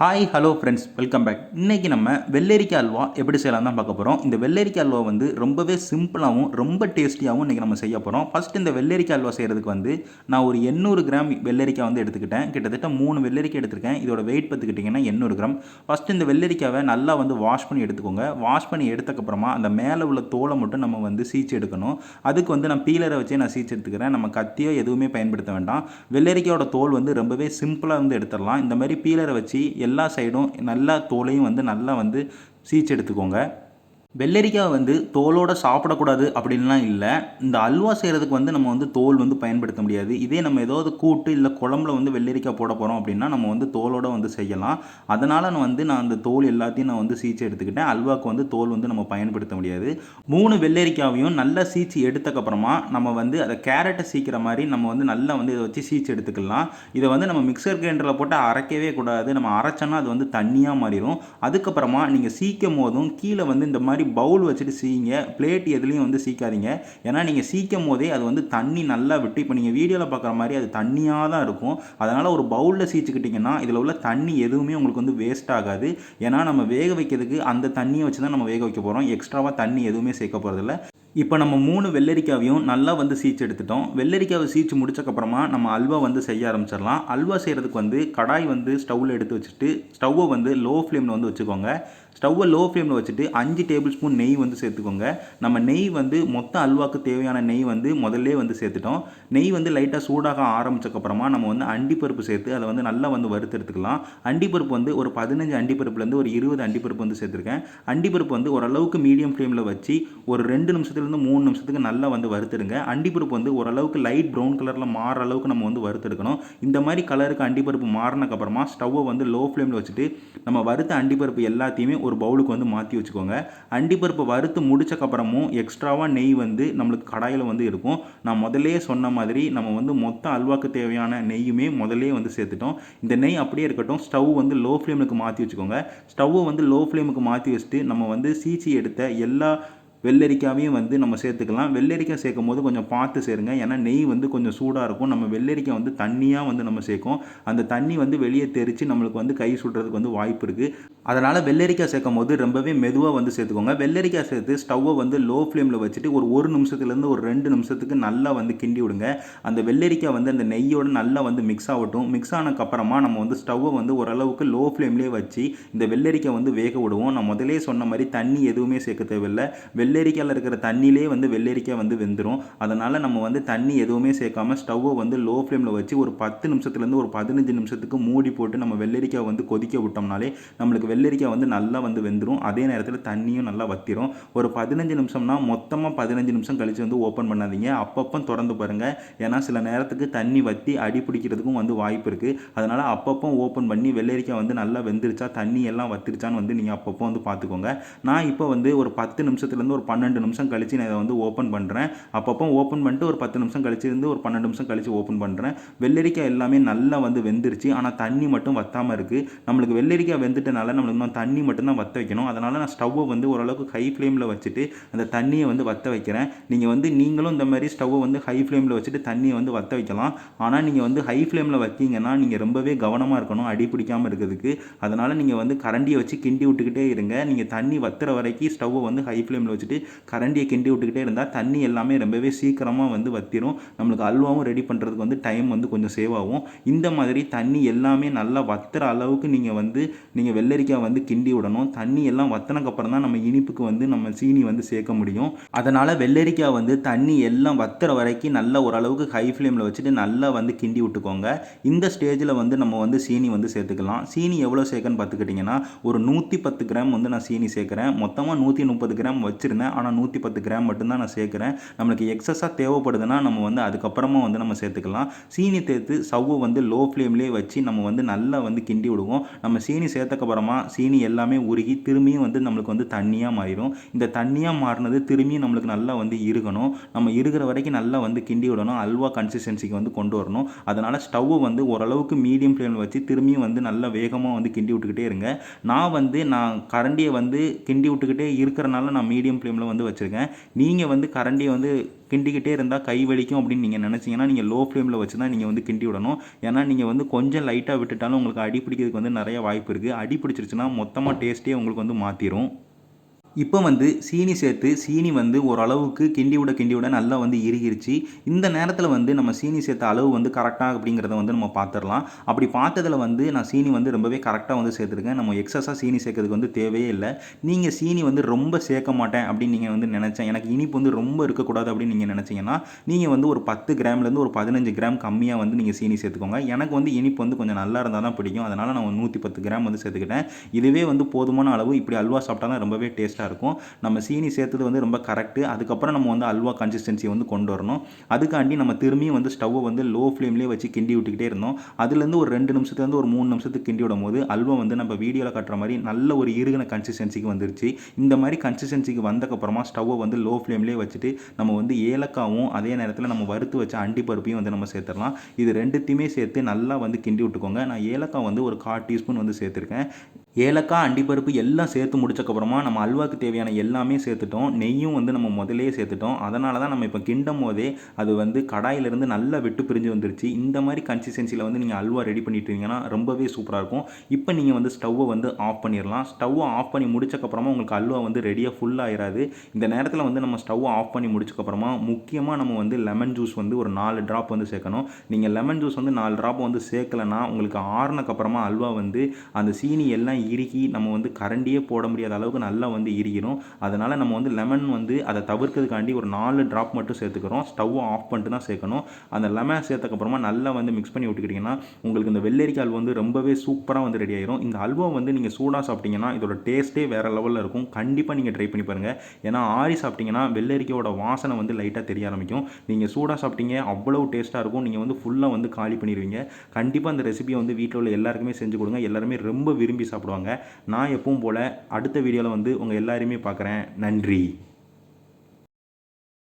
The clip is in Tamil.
Hi hello friends welcome back இன்றைக்கி நம்ம வெள்ளரிக்காய் அல்வா எப்படி செய்யலாம் தான் பார்க்க போகிறோம் இந்த வெள்ளரிக்காய் அல்வா வந்து ரொம்பவே சிம்பிளாகவும் ரொம்ப டேஸ்டியாகவும் இன்றைக்கி நம்ம செய்ய போகிறோம் ஃபஸ்ட் இந்த வெள்ளரிக்காய் அல்வா செய்கிறதுக்கு வந்து நான் ஒரு எண்ணூறு கிராம் வெள்ளரிக்காய் வந்து எடுத்துக்கிட்டேன். கிட்டத்தட்ட மூணு வெள்ளரிக்காய் எடுத்திருக்கேன். இதோட வெயிட் பார்த்துக்கிட்டிங்கன்னா எண்ணூறு கிராம். ஃபஸ்ட் இந்த வெள்ளரிக்காவை நல்லா வந்து வாஷ் பண்ணி எடுத்துக்கோங்க. வாஷ் பண்ணி எடுத்தக்கப்புறமா அந்த மேலே உள்ள தோலை மட்டும் நம்ம வந்து சீச்சு எடுக்கணும். அதுக்கு வந்து நான் பீலரை வச்சே நான் சீச்சு எடுத்துக்கிறேன். நம்ம கத்தியோ எதுவுமே பயன்படுத்த வேண்டாம். வெள்ளரிக்காயோட தோல் வந்து ரொம்பவே சிம்பிளாக வந்து எடுத்துடலாம். இந்த மாதிரி பீலரை வச்சு எல்லா சைடும் நல்லா தோலையும் வந்து நல்லா வந்து சீச்சு எடுத்துக்கோங்க. வெள்ளரிக்காய் வந்து தோலோடு சாப்பிடக்கூடாது அப்படின்லாம் இல்லை. இந்த அல்வா செய்கிறதுக்கு வந்து நம்ம வந்து தோல் வந்து பயன்படுத்த முடியாது. இதே நம்ம ஏதாவது கூட்டு இல்லை குழம்புல வந்து வெள்ளரிக்காய் போட போகிறோம் அப்படின்னா நம்ம வந்து தோலோடு வந்து செய்யலாம். அதனால் நான் வந்து நான் அந்த தோல் எல்லாத்தையும் நான் வந்து சீச்சு எடுத்துக்கிட்டேன். அல்வாக்கு வந்து தோல் வந்து நம்ம பயன்படுத்த முடியாது. மூணு வெள்ளரிக்காவையும் நல்லா சீச்சு எடுத்தக்கப்புறமா நம்ம வந்து அதை கேரட்டை சீக்கிர மாதிரி நம்ம வந்து நல்லா வந்து இதை வச்சு சீச்சு எடுத்துக்கலாம். இதை வந்து நம்ம மிக்சர் கிரைண்டரில் போட்டு அரைக்கவே கூடாது. நம்ம அரைச்சோன்னா அது வந்து தண்ணியாக மாறிடும் அதுக்கப்புறமா நீங்கள் சீக்கும் போதும் கீழே வந்து இந்த மாதிரி பவுல் வச்சுட்டு சீங்க பிளேட் எதுலேயும் வந்து சீக்காதீங்க. ஏன்னா நீங்கள் சீக்கும் போதே அது வந்து தண்ணி நல்லா விட்டு இப்போ நீங்கள் வீடியோவில் பார்க்குற மாதிரி அது தண்ணியாக தான் இருக்கும். அதனால் ஒரு பவுலில் சீச்சுக்கிட்டிங்கன்னா இதில் உள்ள தண்ணி எதுவுமே உங்களுக்கு வந்து வேஸ்ட் ஆகாது. ஏன்னா நம்ம வேக வைக்கிறதுக்கு அந்த தண்ணியை வச்சு தான் நம்ம வேக வைக்க போகிறோம் எக்ஸ்ட்ராவாக தண்ணி எதுவுமே சேர்க்க போகிறதில்ல இப்போ நம்ம மூணு வெள்ளரிக்காவையும் நல்லா வந்து சீச்சு எடுத்துட்டோம். வெள்ளரிக்காவை சீச்சு முடிச்சக்கப்புறமா நம்ம அல்வா வந்து செய்ய ஆரம்பிச்சிடலாம். அல்வா செய்கிறதுக்கு வந்து கடாய் வந்து ஸ்டவ்வில் எடுத்து வச்சுட்டு ஸ்டவ்வை வந்து லோ ஃப்ளேமில் வந்து வச்சுக்கோங்க. ஸ்டவ்வை லோ ஃப்ளேமில் வச்சுட்டு அஞ்சு டேபிள் ஸ்பூன் நெய் வந்து சேர்த்துக்கோங்க. நம்ம நெய் வந்து மொத்த அல்வாக்கு தேவையான நெய் வந்து முதல்ல வந்து சேர்த்துட்டோம். நெய் வந்து லைட்டாக சூடாக ஆரம்பிச்சக்கப்புறமா நம்ம வந்து அண்டிப்பருப்பு சேர்த்து அதை வந்து நல்லா வந்து வறுத்தெடுத்துக்கலாம். அண்டிப்பருப்பு வந்து ஒரு பதினஞ்சு அண்டிப்பருப்புலேருந்து ஒரு இருபது அண்டிப்பருப்பு வந்து சேர்த்துருக்கேன். அண்டிப்பருப்பு வந்து ஓரளவுக்கு மீடியம் ஃப்ளேமில் வச்சு ஒரு ரெண்டு நிமிஷத்துலேருந்து மூணு நிமிஷத்துக்கு நல்லா வந்து வறுத்துடுங்க. அண்டிப்பருப்பு வந்து ஓரளவுக்கு லைட் ப்ரௌன் கலரில் மாற அளவுக்கு நம்ம வந்து வறுத்தெடுக்கணும். இந்த மாதிரி கலருக்கு அண்டிப்பருப்பு மாறினக்கப்புறமா ஸ்டவ்வை வந்து லோ ஃப்ளேமில் வச்சுட்டு நம்ம வறுத்த அண்டிப்பருப்பு எல்லாத்தையுமே ஒரு பவுலுக்கு வந்து மாற்றி வச்சுக்கோங்க. அண்டிப்பருப்பை வறுத்து முடிச்சக்கப்புறமும் எக்ஸ்ட்ராவாக நெய் வந்து நம்மளுக்கு கடாயில் வந்து இருக்கும் நான் முதல்லே சொன்ன மாதிரி நம்ம வந்து மொத்த அல்வாக்கு தேவையான நெய்யுமே முதல்லே வந்து சேர்த்துட்டோம். இந்த நெய் அப்படியே இருக்கட்டும். ஸ்டவ் வந்து லோ ஃப்ளேமுக்கு மாற்றி வச்சுக்கோங்க. ஸ்டவ்வை வந்து லோ ஃப்ளேமுக்கு மாற்றி வச்சுட்டு நம்ம வந்து சீச்சி எடுத்த எல்லா வெள்ளரிக்காவையும் வந்து நம்ம சேர்த்துக்கலாம். வெள்ளரிக்காய் சேர்க்கும் போது கொஞ்சம் பார்த்து சேருங்க. ஏன்னா நெய் வந்து கொஞ்சம் சூடாக இருக்கும். நம்ம வெள்ளரிக்காய் வந்து தண்ணியாக வந்து நம்ம சேர்க்கும். அந்த தண்ணி வந்து வெளியே தெரித்து நம்மளுக்கு வந்து கை சுடுறதுக்கு வந்து வாய்ப்பு இருக்குது அதனால் வெள்ளரிக்காய் சேர்க்கும் போது ரொம்பவே மெதுவாக வந்து சேர்த்துக்கோங்க. வெள்ளரிக்காய் சேர்த்து ஸ்டவ்வை வந்து லோ ஃப்ளேமில் வச்சுட்டு ஒரு ஒரு நிமிஷத்துலேருந்து ஒரு ரெண்டு நிமிஷத்துக்கு நல்லா வந்து கிண்டி விடுங்க. அந்த வெள்ளரிக்காய் வந்து அந்த நெய்யோடு நல்லா வந்து மிக்ஸ் ஆகட்டும். மிக்ஸ் ஆனதுக்கப்புறமா நம்ம வந்து ஸ்டவ்வை வந்து ஓரளவுக்கு லோ ஃப்ளேம்லேயே வச்சு இந்த வெள்ளரிக்காய் வந்து வேக விடுவோம். நான் முதலே சொன்ன மாதிரி தண்ணி எதுவுமே சேர்க்க தேவையில்லை. வெள்ளரிக்காயில் இருக்கிற தண்ணியிலே வந்து வெள்ளரிக்காய் வந்து வெந்துடும் அதனால் நம்ம வந்து தண்ணி எதுவுமே சேர்க்காம ஸ்டவ்வை வந்து லோ ஃப்ளேமில் வச்சு ஒரு பத்து நிமிஷத்துலேருந்து ஒரு பதினஞ்சு நிமிஷத்துக்கு மூடி போட்டு நம்ம வெள்ளரிக்காய் வந்து கொதிக்க விட்டோம்னாலே நம்மளுக்கு வெள்ளரிக்காய் வந்து நல்லா வந்து வெந்துடும் அதே நேரத்தில் தண்ணியும் நல்லா வத்திரும். ஒரு பதினஞ்சு நிமிஷம்னா மொத்தமாக பதினஞ்சு நிமிஷம் கழித்து வந்து ஓப்பன் பண்ணாதீங்க. அப்பப்போ திறந்து பாருங்கள் ஏன்னா சில நேரத்துக்கு தண்ணி வற்றி அடி பிடிக்கிறதுக்கும் வந்து வாய்ப்பு இருக்குது அதனால் அப்பப்போ ஓப்பன் பண்ணி வெள்ளரிக்காய் வந்து நல்லா வெந்துருச்சா தண்ணி எல்லாம் வத்திருச்சான்னு வந்து நீங்கள் அப்பப்போ வந்து பார்த்துக்கோங்க நான் இப்போ வந்து ஒரு பத்து நிமிஷத்துலேருந்து ஒரு பன்னெண்டு நிமிஷம் கழித்து நான் இதை வந்து ஓப்பன் பண்ணுறேன் அப்பப்போ ஓப்பன் பண்ணிட்டு ஒரு பத்து நிமிஷம் கழிச்சு இருந்து ஒரு பன்னெண்டு நிமிஷம் கழித்து ஓப்பன் பண்ணுறேன் வெள்ளரிக்காய் எல்லாமே நல்லா வந்து வெந்துருச்சு. ஆனால் தண்ணி மட்டும் வத்தாமல் இருக்குது நம்மளுக்கு வெள்ளரிக்காய் வெந்துட்டனால நம்மளுக்கு இன்னும் தண்ணி மட்டும்தான் வத்த வைக்கணும். அதனால் நான் ஸ்டவ்வை வந்து ஓரளவுக்கு ஹை ஃப்ளேமில் வச்சுட்டு அந்த தண்ணியை வந்து வத்த வைக்கிறேன். நீங்கள் வந்து நீங்களும் இந்த மாதிரி ஸ்டவ்வை வந்து ஹை ஃப்ளேமில் வச்சுட்டு தண்ணியை வந்து வத்த வைக்கலாம். ஆனால் நீங்கள் வந்து ஹை ஃப்ளேமில் வைக்கிங்கன்னா நீங்கள் ரொம்பவே கவனமாக இருக்கணும். அடி பிடிக்காமல் இருக்கிறதுக்கு. அதனால் நீங்கள் வந்து கரண்டியை வச்சு கிண்டி விட்டுக்கிட்டே இருங்க. நீங்கள் தண்ணி வத்துற வரைக்கும் ஸ்டவ்வை வந்து ஹை ஃப்ளேமில் வச்சு வச்சுட்டு கரண்டியை கிண்டி விட்டுக்கிட்டே இருந்தால் தண்ணி எல்லாமே ரொம்பவே சீக்கிரமாக வந்து வத்திரும். நம்மளுக்கு அல்வாவும் ரெடி பண்ணுறதுக்கு வந்து டைம் வந்து கொஞ்சம் சேவ் ஆகும். இந்த மாதிரி தண்ணி எல்லாமே நல்லா வத்துற அளவுக்கு நீங்கள் வந்து நீங்கள் வெள்ளரிக்காய் வந்து கிண்டி விடணும். தண்ணி எல்லாம் வத்தினக்கப்புறம் தான் நம்ம இனிப்புக்கு வந்து நம்ம சீனி வந்து சேர்க்க முடியும். அதனால் வெள்ளரிக்காய் வந்து தண்ணி எல்லாம் வத்துற வரைக்கும் நல்ல ஓரளவுக்கு ஹை ஃப்ளேமில் வச்சுட்டு நல்லா வந்து கிண்டி விட்டுக்கோங்க. இந்த ஸ்டேஜில் வந்து நம்ம வந்து சீனி வந்து சேர்த்துக்கலாம். சீனி எவ்வளோ சேர்க்கன்னு பார்த்துக்கிட்டிங்கன்னா ஒரு நூற்றி பத்து கிராம் வந்து நான் சீனி சேர்க்குறேன். மொத்தமாக நூற்றி முப்பது கிராம் வச்சுருந்தேன். ஆனால் நூற்றி பத்து கிராம் மட்டும்தான் நான் சேர்க்குறேன். நம்மளுக்கு எக்ஸஸாக தேவைப்படுதுன்னா நம்ம வந்து அதுக்கப்புறமா வந்து நம்ம சேர்த்துக்கலாம். சீனி சேர்த்து ஸ்டவ்வை வந்து லோ ஃப்ளேம்லேயே வச்சு நம்ம வந்து நல்லா வந்து கிண்டி விடுவோம். நம்ம சீனி சேர்த்தக்கப்புறமா சீனி எல்லாமே உருகி திரும்பியும் வந்து நம்மளுக்கு வந்து தண்ணியாக மாறிடும் இந்த தண்ணியாக மாறினது திரும்பியும் நம்மளுக்கு நல்லா வந்து இருக்கணும். நம்ம இருக்கிற வரைக்கும் நல்லா வந்து கிண்டி விடணும். அல்வா கன்சிஸ்டன்சிக்கு வந்து கொண்டு வரணும். அதனால் ஸ்டவ்வை வந்து ஓரளவுக்கு மீடியம் ஃப்ளேமில் வச்சு திரும்பியும் வந்து நல்லா வேகமாக வந்து கிண்டி விட்டுக்கிட்டே இருங்க. நான் வந்து நான் கரண்டியை வந்து கிண்டி விட்டுக்கிட்டே இருக்கிறனால நான் மீடியம் ஃப்ளேமில் வந்து வச்சுருக்கேன். நீங்கள் வந்து கரண்டியை வந்து கிண்டிக்கிட்டே இருந்தால் கை வலிக்கும் அப்படின்னு நீங்கள் நினச்சிங்கன்னா நீங்கள் லோ ஃப்ளேமில் வச்சு தான் நீங்கள் வந்து கிண்டி விடணும். ஏன்னா நீங்கள் வந்து கொஞ்சம் லைட்டாக விட்டுட்டாலும் உங்களுக்கு அடி பிடிக்கிறதுக்கு வந்து நிறைய வாய்ப்பு இருக்குது அடி பிடிச்சிருச்சுன்னா மொத்தமாக டேஸ்ட்டே உங்களுக்கு வந்து மாற்றிடும் இப்போ வந்து சீனி சேர்த்து சீனி வந்து ஓரளவுக்கு கிண்டி விட கிண்டி விட நல்லா வந்து இறுகிருச்சு. இந்த நேரத்தில் வந்து நம்ம சீனி சேர்த்த அளவு வந்து கரெக்டாக அப்படிங்கிறத வந்து நம்ம பார்த்துடலாம். அப்படி பார்த்ததில் வந்து நான் சீனி வந்து ரொம்பவே கரெக்டாக வந்து சேர்த்துருக்கேன். நம்ம எக்ஸஸாக சீனி சேர்க்கறதுக்கு வந்து தேவையே இல்லை. நீங்கள் சீனி வந்து ரொம்ப சேர்க்க மாட்டேன் அப்படின்னு நீங்கள் வந்து நினச்சேன். எனக்கு இனிப்பு வந்து ரொம்ப இருக்கக்கூடாது அப்படின்னு நீங்கள் நினச்சிங்கன்னா நீங்கள் வந்து ஒரு பத்து கிராம்லேருந்து ஒரு பதினஞ்சு கிராம் கம்மியாக வந்து நீங்கள் சீனி சேர்த்துக்கோங்க. எனக்கு வந்து இனிப்பு வந்து கொஞ்சம் நல்லா இருந்தால் தான் பிடிக்கும். அதனால் நான் ஒரு நூற்றி பத்து கிராம் வந்து சேர்த்துக்கிட்டேன். இதுவே வந்து போதுமான அளவு. இப்படி அல்வா சாப்பிட்டா தான் ரொம்பவே டேஸ்ட்டாக இருக்கும். நம்ம சீனி சேர்த்தது வந்து ரொம்ப கரெக்டு அதுக்கப்புறம் நம்ம வந்து அல்வா கன்சிஸ்டன்சியை வந்து கொண்டு வரணும். அதுக்காண்டி நம்ம திரும்பியும் வந்து ஸ்டவ்வை வந்து லோ ஃப்ளேம்லேயே வச்சு கிண்டி விட்டுக்கிட்டே இருந்தோம். அதுலேருந்து ஒரு ரெண்டு நிமிஷத்துலேருந்து ஒரு மூணு நிமிஷத்துக்கு கிண்டி விடும் போது அல்வா வந்து நம்ம வீடியோவில் கட்டுற மாதிரி நல்ல ஒரு இருகின கன்சிஸ்டன்சிக்கு வந்துருச்சு. இந்த மாதிரி கன்சிஸ்டன்சிக்கு வந்தக்கப்புறமா ஸ்டவ்வை வந்து லோ ஃப்ளேம்லேயே வச்சுட்டு நம்ம வந்து ஏலக்காவும் அதே நேரத்தில் நம்ம வறுத்து வச்ச அண்டி பருப்பையும் வந்து நம்ம சேர்த்துடலாம். இது ரெண்டுத்தையுமே சேர்த்து நல்லா வந்து கிண்டி விட்டுக்கோங்க. நான் ஏலக்காய் வந்து ஒரு கால் டீஸ்பூன் வந்து சேர்த்துருக்கேன். ஏலக்காய் அண்டிப்பருப்பு எல்லாம் சேர்த்து முடிச்சக்கப்புறமா நம்ம அல்வாக்கு தேவையான எல்லாமே சேர்த்துட்டோம். நெய்யும் வந்து நம்ம முதலே சேர்த்துட்டோம். அதனால தான் நம்ம இப்போ கிண்டும் போதே அது வந்து கடாயிலிருந்து நல்லா விட்டு பிரிஞ்சு வந்துருச்சு. இந்த மாதிரி கன்சிஸ்டன்சியில் வந்து நீங்கள் அல்வா ரெடி பண்ணிட்டீங்கன்னா ரொம்பவே சூப்பராக இருக்கும். இப்போ நீங்கள் வந்து ஸ்டவ்வை வந்து ஆஃப் பண்ணிடலாம். ஸ்டவ்வை ஆஃப் பண்ணி முடிச்சக்கப்புறமா உங்களுக்கு அல்வா வந்து ரெடியாக ஃபுல் ஆயிராது. இந்த நேரத்தில் வந்து நம்ம ஸ்டவ்வை ஆஃப் பண்ணி முடிச்சக்கப்புறமா முக்கியமாக நம்ம வந்து லெமன் ஜூஸ் வந்து ஒரு நாலு ட்ராப் வந்து சேர்க்கணும். நீங்கள் லெமன் ஜூஸ் வந்து நாலு ட்ராப் வந்து சேர்க்கலைன்னா உங்களுக்கு ஆறுனக்கப்புறமா அல்வா வந்து அந்த சீனி எல்லாம் இறுகி நம்ம வந்து கரண்டியே போட முடியாத அளவுக்கு நல்லா வந்து இறுகிறோம் அதனால் நம்ம வந்து லெமன் வந்து அதை தவிர்க்கிறதுக்காண்டி ஒரு நாலு ட்ராப் மட்டும் சேர்த்துக்கிறோம். ஸ்டவ்வை ஆஃப் பண்ணிட்டு தான் சேர்க்கணும். அந்த லெமன் சேர்த்தக்கப்புறமா நல்லா வந்து மிக்ஸ் பண்ணி விட்டுக்கிட்டிங்கன்னா உங்களுக்கு இந்த வெள்ளரிக்காய் வந்து ரொம்பவே சூப்பராக வந்து ரெடி ஆயிரும். இந்த அல்வா வந்து நீங்கள் சூடாக சாப்பிட்டீங்கன்னா இதோட டேஸ்ட்டே வேறு லெவலில் இருக்கும். கண்டிப்பாக நீங்கள் ட்ரை பண்ணி பாருங்கள் ஏன்னா ஆறி சாப்பிட்டீங்கன்னா வெள்ளரிக்கையோட வாசனை வந்து லைட்டாக தெரிய ஆரம்பிக்கும். நீங்கள் சூடாக சாப்பிட்டீங்க அவ்வளோ டேஸ்ட்டாக இருக்கும். நீங்கள் வந்து ஃபுல்லாக வந்து காலி பண்ணிடுவீங்க கண்டிப்பாக அந்த ரெசிபியை வந்து வீட்டில் உள்ள எல்லாருக்குமே செஞ்சு கொடுங்க. எல்லாருமே ரொம்ப விரும்பி சாப்பிடுவாங்க. நான் எப்பவும் போல் அடுத்த வீடியோவில் வந்து உங்கள் எல்லாரையுமே பார்க்குறேன். நன்றி.